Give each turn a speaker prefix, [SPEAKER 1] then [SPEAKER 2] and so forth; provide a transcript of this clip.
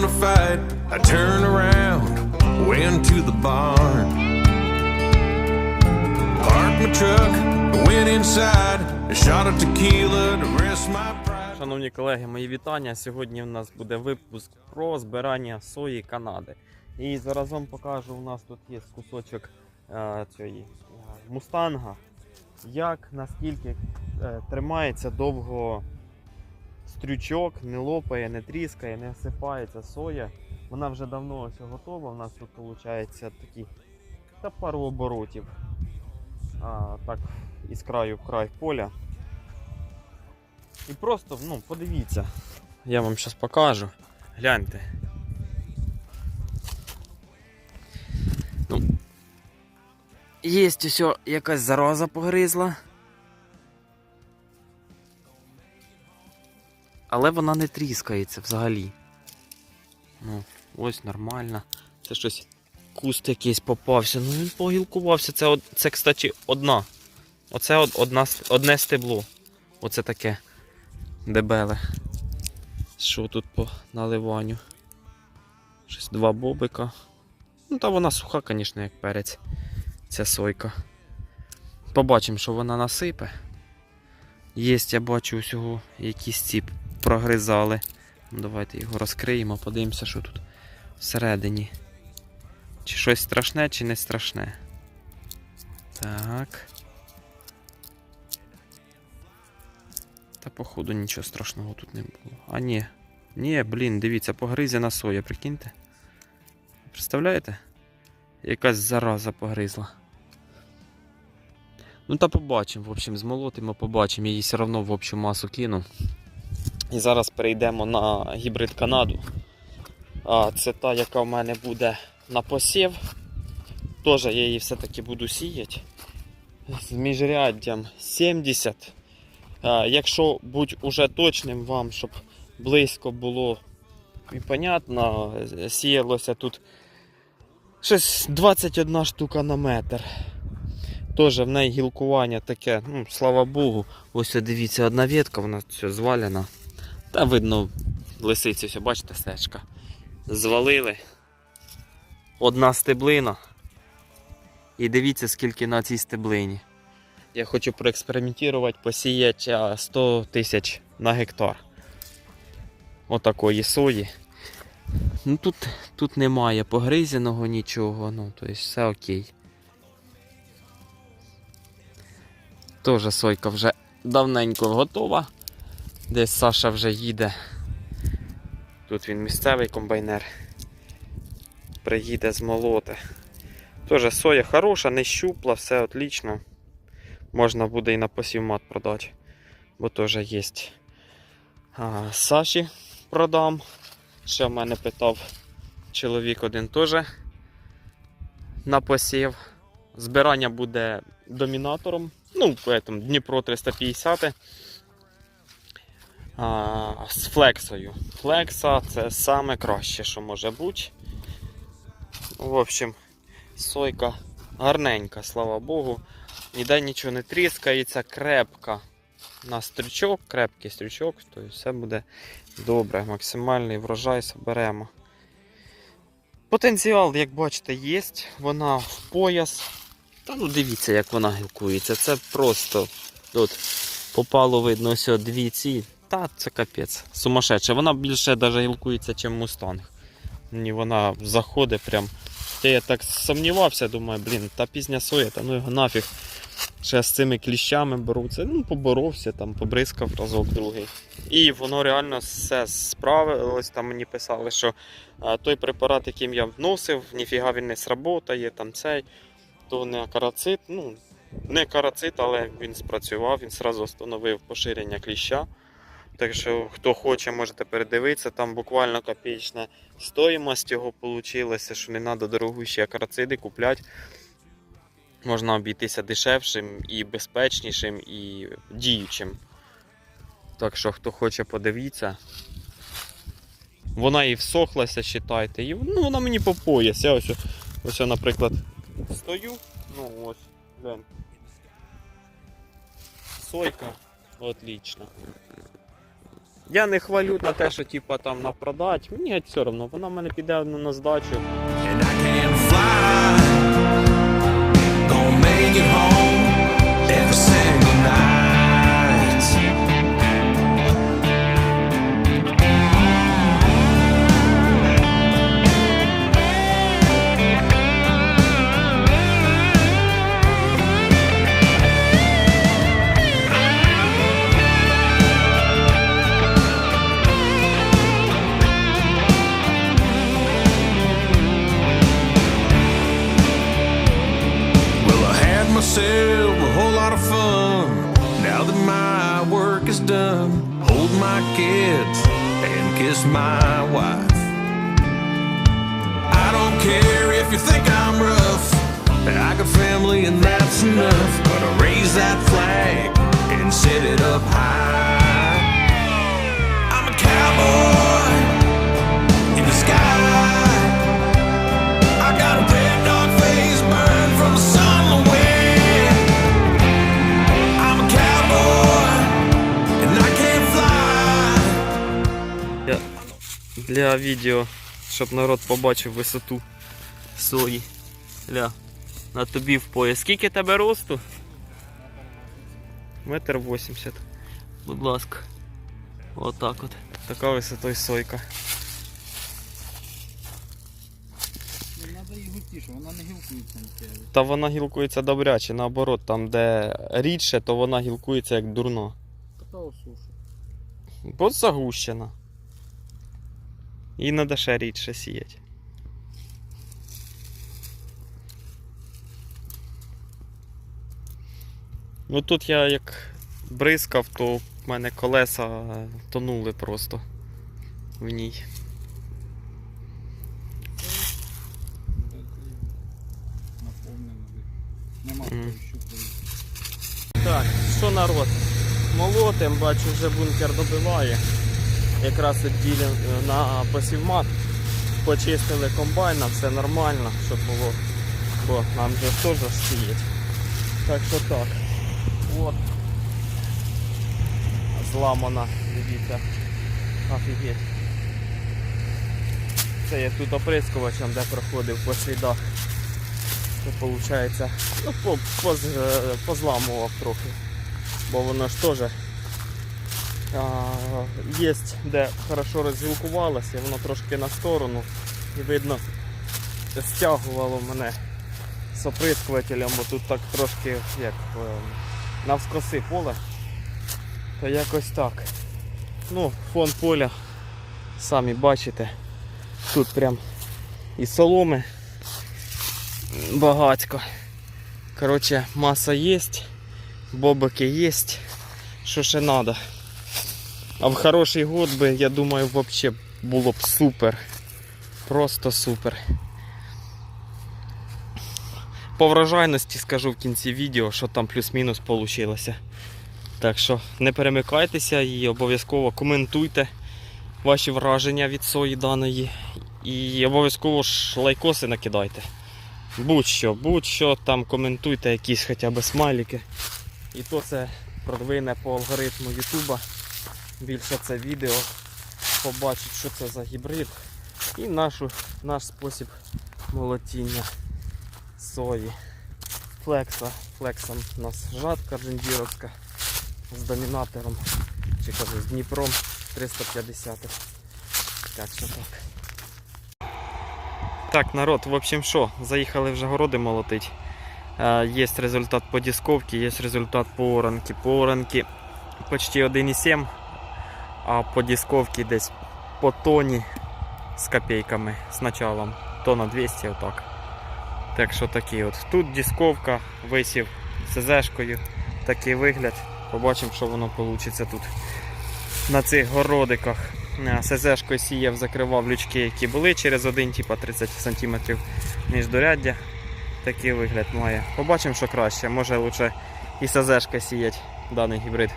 [SPEAKER 1] gonna fight. I turn around, went to the barn. Parked my truck, went inside, shot a tequila to rest my pride.
[SPEAKER 2] Шановні колеги, мої вітання. Сьогодні у нас буде випуск про збирання сої Канади. І зараз вам покажу, у нас тут є кусочок е, цієї е, мустанга. Як наскільки е, тримається довго стрючок, не лопає, не тріскає, не осипається соя. Вона вже давно ось готова. У нас тут виходить такі та пару оборотів. А, так, із краю в край поля. І просто, ну, подивіться. Я вам зараз покажу. Гляньте. Ну. Є ось якась зараза погризла. Але вона не тріскається взагалі. Ну, ось нормально. Це щось куст якийсь попався. Ну він погілкувався. Це, це кстати, одна. Оце одна, одне стебло. Оце таке дебеле. Що тут по наливанню? Щось два бобика. Ну, та вона суха, звісно, як перець. Ця сойка. Побачимо, що вона насипе. Єсть, я бачу усього якісь ці прогризали. Давайте його розкриємо, подивимося, що тут всередині. Чи щось страшне, чи не страшне. Так. Та походу нічого страшного тут не було. А ні. Ні, блін, дивіться, погризена соя, прикиньте. Представляєте? Якась зараза погризла. Ну та побачимо, в общем, змолотимо, побачимо. Її все одно в общу масу кину. І зараз перейдемо на гібрид Канаду. Це та, яка в мене буде на посів. Теж я її все-таки буду сіяти. З міжряддям 70. Якщо будь уже точним вам, щоб близько було і понятно, сіялося тут щось 21 штука на метр. Теж в неї гілкування таке, ну, слава Богу. Ось дивіться, одна ветка, вона все звалена. Та видно, лисицю, все, бачите, стежка. Звалили. Одна стеблина. І дивіться, скільки на цій стеблині. Я хочу проекспериментувати, посіяти 100 тисяч на гектар. Отакої сої. Ну тут, тут немає погризеного нічого, ну тобто все окей. Тоже сойка вже давненько готова. Десь Саша вже їде. Тут він місцевий комбайнер. Приїде з молоти. Тоже соя хороша, не щупла, все отлично. Можна буде і на посівмат продати. Бо теж є. А, Саші продам. Ще в мене питав чоловік один теж на посів. Збирання буде домінатором. Ну, поэтому Дніпро 350. А, з флексою. Флекса це саме краще, що може бути. В общем, сойка гарненька, слава Богу. Ніде нічого не тріскається, крепка. На стрючок, крепкий стрючок, то все буде добре. Максимальний врожай соберемо. Потенціал, як бачите, є. Вона в пояс. Та ну дивіться, як вона гілкується. Це просто тут попало видно ось дві ці. Та це капець. Сумасшедше. Вона більше навіть гілкується, ніж мустанг. Мені вона заходить прям. Я так сумнівався, думаю, блін, та пізня соя, та ну його нафіг. Ще з цими кліщами боруться. Ну, поборовся, там, побризкав разок другий. І воно реально все справилось. Там мені писали, що той препарат, яким я вносив, ніфіга він не сработає, там цей, то не карацит. Ну, не карацит, але він спрацював, він одразу встановив поширення кліща. Так що, хто хоче, можете передивитися, там буквально копійчна стоїмость його вийшла, що не треба дорогущі акарациди купляти. Можна обійтися дешевшим і безпечнішим, і діючим. Так що, хто хоче, подивіться. Вона і всохлася, считайте. І ну, вона мені по пояс. Я ось, ось, наприклад, стою. Ну ось, глянь. Сойка. Отлично. Я не хвалю на те, що типа там на продать. Мені геть все одно, вона в мене піде на здачу.
[SPEAKER 1] and I can fly. Gonna make it home is done, hold my kids and kiss my wife. I don't care if you think I'm rough. I got family and that's enough. Gonna raise that flag and set it up high. I'm a cowboy
[SPEAKER 2] для відео, щоб народ побачив висоту сої. Ля, на тобі в пояс. Скільки тебе росту? Метр вісімдесят. Будь ласка. Отак от. Така висота сойка.
[SPEAKER 3] Вона не гілкується.
[SPEAKER 2] Та вона гілкується добряче, наоборот, там де рідше, то вона гілкується як дурно.
[SPEAKER 3] Така осуша.
[SPEAKER 2] Бо загущена. І треба ще рідше сіяти. Ну тут я як бризкав, то в мене колеса тонули просто в ній.
[SPEAKER 3] Нема такої.
[SPEAKER 2] Так, що народ? Молотим, бачу, вже бункер добиває. Якраз відділі на посівмат. Почистили комбайна, все нормально, щоб було. Бо нам же теж сіять. Так що так. От. Зламана, дивіться. Офігеть. Це я тут оприскувачем, де проходив по слідах. То виходить, ну, по, поз, е, позламував трохи. Бо воно ж теж є, де хорошо розгілкувалося, воно трошки на сторону. І видно, стягувало мене з бо тут так трошки як е, навскоси поле. То якось так. Ну, фон поля, самі бачите, тут прям і соломи багатько. Коротше, маса є, бобики є. Що ще треба? А в хороший год би, я думаю, взагалі було б супер. Просто супер. По врожайності скажу в кінці відео, що там плюс-мінус вийшло. Так що не перемикайтеся і обов'язково коментуйте ваші враження від сої даної. І обов'язково ж лайкоси накидайте. Будь-що, будь-що там коментуйте якісь хоча б смайлики. І то це продвине по алгоритму Ютуба. Більше це відео побачить, що це за гібрид. І нашу, наш спосіб молотіння сої. Флекса. Флексом у нас жатка джендіровська з домінатором. Чи кажу, з Дніпром 350. Так що так. Так, народ, в общем, що, заїхали вже городи молотить. Е, Є результат по дисковці, є результат по оранки. По оранки почти 1,7, а по дисковці десь по тоні з копійками, з началом. Тона 200 отак. Так що такі от. Тут дисковка, висів СЗшкою, такий вигляд. Побачимо, що воно вийде тут на цих городиках. Е, СЗшкою сіяв, закривав лючки, які були через один, типа 30 см міждоряддя. Такий вигляд має. Побачимо, що краще. Може лучше і СЗшка сіять даний гібрид.